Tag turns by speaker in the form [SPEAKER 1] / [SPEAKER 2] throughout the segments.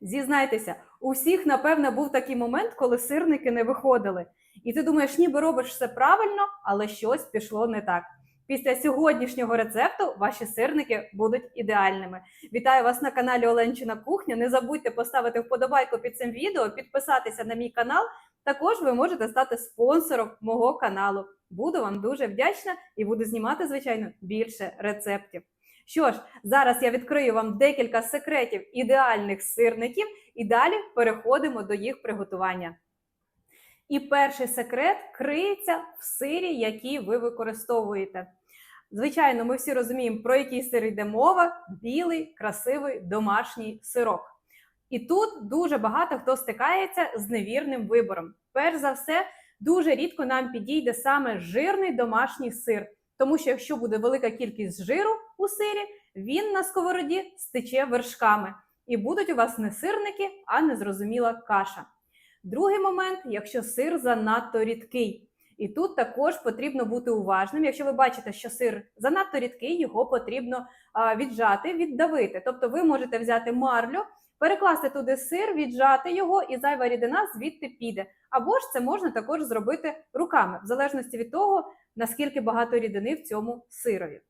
[SPEAKER 1] Зізнайтеся, у всіх, напевно, був такий момент, коли сирники не виходили. І ти думаєш, ніби робиш все правильно, але щось пішло не так. Після сьогоднішнього рецепту ваші сирники будуть ідеальними. Вітаю вас на каналі Оленчина Кухня. Не забудьте поставити вподобайку під цим відео, підписатися на мій канал. Також ви можете стати спонсором мого каналу. Буду вам дуже вдячна і буду знімати, звичайно, більше рецептів. Що ж, зараз я відкрию вам декілька секретів ідеальних сирників і далі переходимо до їх приготування. І перший секрет криється в сирі, який ви використовуєте. Звичайно, ми всі розуміємо, про який сир йде мова: білий, красивий домашній сирок. І тут дуже багато хто стикається з невірним вибором. Перш за все, дуже рідко нам підійде саме жирний домашній сир, тому що якщо буде велика кількість жиру у сирі, він на сковороді стече вершками, і будуть у вас не сирники, а незрозуміла каша. Другий момент, якщо сир занадто рідкий. І тут також потрібно бути уважним. Якщо ви бачите, що сир занадто рідкий, його потрібно віджати, віддавити. Тобто ви можете взяти марлю, перекласти туди сир, віджати його, і зайва рідина звідти піде. Або ж це можна також зробити руками, в залежності від того, наскільки багато рідини в цьому сирові.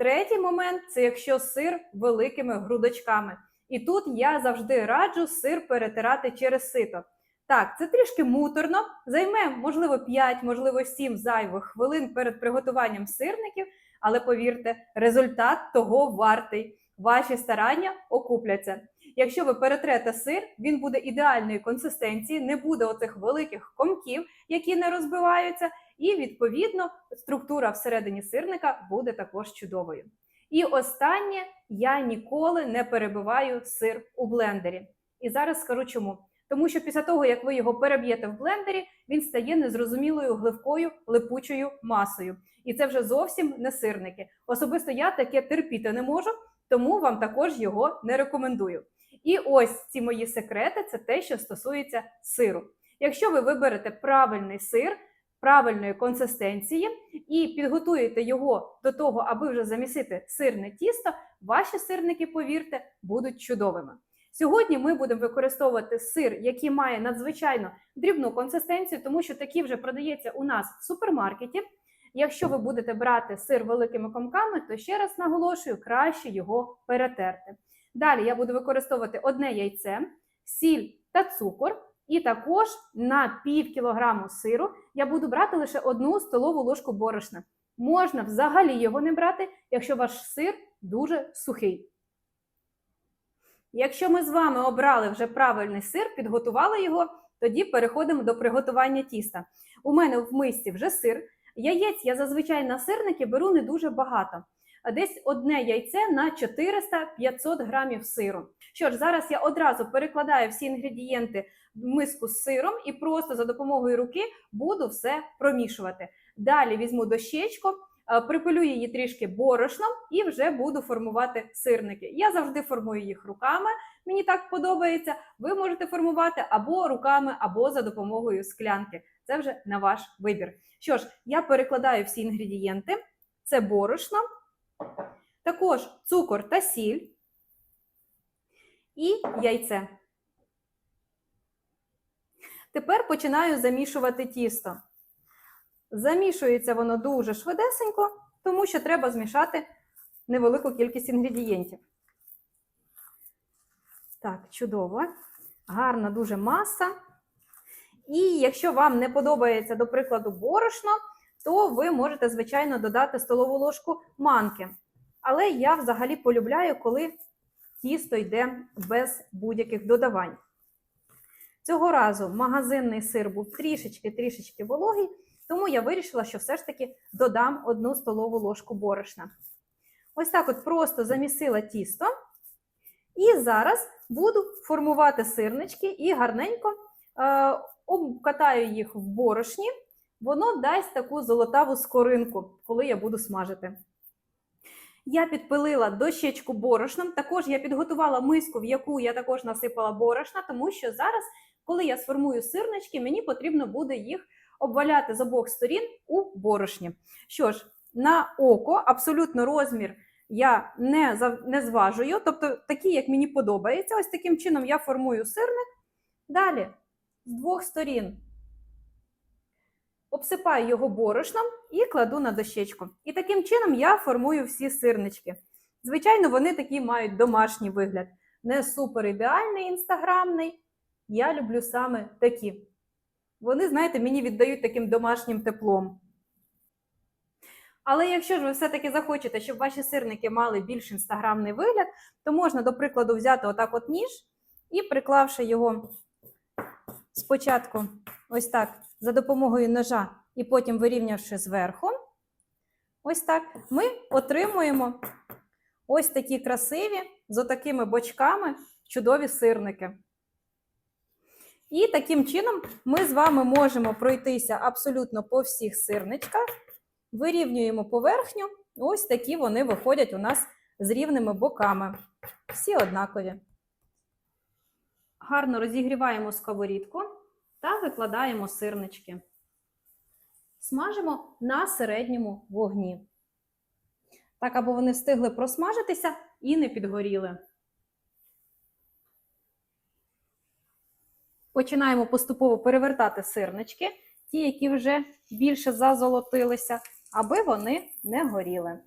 [SPEAKER 1] Третій момент це якщо сир великими грудочками. І тут я завжди раджу сир перетирати через сито. Так, це трішки муторно, займе, можливо, 5, можливо, 7 зайвих хвилин перед приготуванням сирників, але повірте, результат того вартий. Ваші старання окупляться. Якщо ви перетрете сир, він буде ідеальної консистенції, не буде оцих великих комків, які не розбиваються, і відповідно структура всередині сирника буде також чудовою. І останнє я ніколи не перебиваю сир у блендері. І зараз скажу чому. Тому що після того, як ви його переб'єте в блендері, він стає незрозумілою гливкою липучою масою. І це вже зовсім не сирники. Особисто я таке терпіти не можу, тому вам також його не рекомендую. І ось ці мої секрети це те, що стосується сиру. Якщо ви виберете правильний сир, правильної консистенції і підготуєте його до того, аби вже замісити сирне тісто, ваші сирники, повірте, будуть чудовими. Сьогодні ми будемо використовувати сир, який має надзвичайно дрібну консистенцію, тому що такий вже продається у нас в супермаркеті. Якщо ви будете брати сир великими комками, то ще раз наголошую, краще його перетерти. Далі я буду використовувати одне яйце, сіль та цукор. І також на пів кілограму сиру я буду брати лише одну столову ложку борошна. Можна взагалі його не брати, якщо ваш сир дуже сухий. Якщо ми з вами обрали вже правильний сир, підготували його, тоді переходимо до приготування тіста. У мене в мисці вже сир. Яєць я зазвичай на сирники беру не дуже багато. Десь одне яйце на 400-500 грамів сиру. Що ж, зараз я одразу перекладаю всі інгредієнти в миску з сиром і просто за допомогою руки буду все промішувати. Далі візьму дощечку, припилю її трішки борошном і вже буду формувати сирники. Я завжди формую їх руками, мені так подобається. Ви можете формувати або руками, або за допомогою склянки. Це вже на ваш вибір. Що ж, я перекладаю всі інгредієнти: це борошно, також цукор та сіль і яйце. Тепер починаю замішувати тісто. Замішується воно дуже швидесенько, тому що треба змішати невелику кількість інгредієнтів. Так, чудово. Гарна дуже маса. І якщо вам не подобається, до прикладу, борошно, то ви можете, звичайно, додати столову ложку манки. Але я взагалі полюбляю, коли тісто йде без будь-яких додавань. Цього разу магазинний сир був трішечки-трішечки вологий, тому я вирішила, що все ж таки додам одну столову ложку борошна. Ось так от просто замісила тісто. І зараз буду формувати сирнички і гарненько е, обкатаю їх в борошні. Воно дасть таку золотаву скоринку, коли я буду смажити. Я підпилила дощечку борошном. Також я підготувала миску, в яку я також насипала борошна, тому що зараз, коли я сформую сирнички, мені потрібно буде їх обваляти з обох сторін у борошні. Що ж, на око абсолютно розмір я не, зав- не зважую, тобто такі, як мені подобається. Ось таким чином я формую сирник. Далі з двох сторін обсипаю його борошном і кладу на дощечку. І таким чином я формую всі сирнички. Звичайно, вони такі мають домашній вигляд. Не супер ідеальний інстаграмний. Я люблю саме такі. Вони, знаєте, мені віддають таким домашнім теплом. Але якщо ж ви все-таки захочете, щоб ваші сирники мали більш інстаграмний вигляд, то можна, до прикладу, взяти отак от ніж і приклавши його спочатку ось так за допомогою ножа і потім вирівнявши зверху, ось так, ми отримуємо ось такі красиві з отакими бочками чудові сирники. І таким чином ми з вами можемо пройтися абсолютно по всіх сирничках, вирівнюємо поверхню. Ось такі вони виходять у нас з рівними боками. Всі однакові. Гарно розігріваємо сковорідку та викладаємо сирнички. Смажимо на середньому вогні. Так, аби вони встигли просмажитися і не підгоріли. Починаємо поступово перевертати сирнички, ті, які вже більше зазолотилися, аби вони не горіли.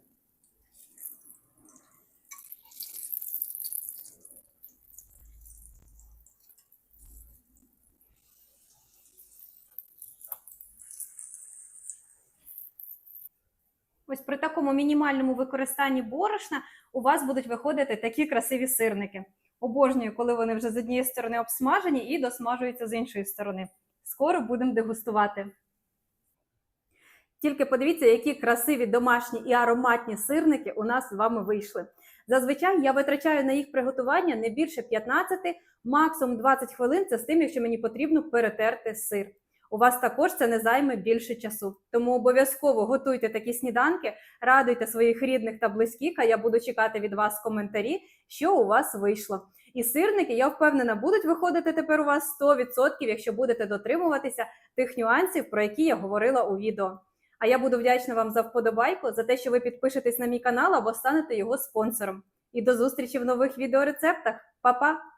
[SPEAKER 1] Ось при такому мінімальному використанні борошна у вас будуть виходити такі красиві сирники. Обожнюю, коли вони вже з однієї сторони обсмажені і досмажуються з іншої сторони. Скоро будемо дегустувати. Тільки подивіться, які красиві домашні і ароматні сирники у нас з вами вийшли. Зазвичай я витрачаю на їх приготування не більше 15, максимум 20 хвилин. Це з тим, якщо мені потрібно перетерти сир. У вас також це не займе більше часу. Тому обов'язково готуйте такі сніданки, радуйте своїх рідних та близьких, а я буду чекати від вас коментарі, що у вас вийшло. І сирники, я впевнена, будуть виходити тепер у вас 100%, якщо будете дотримуватися тих нюансів, про які я говорила у відео. А я буду вдячна вам за вподобайку, за те, що ви підпишетесь на мій канал або станете його спонсором. І до зустрічі в нових відеорецептах. Па-па!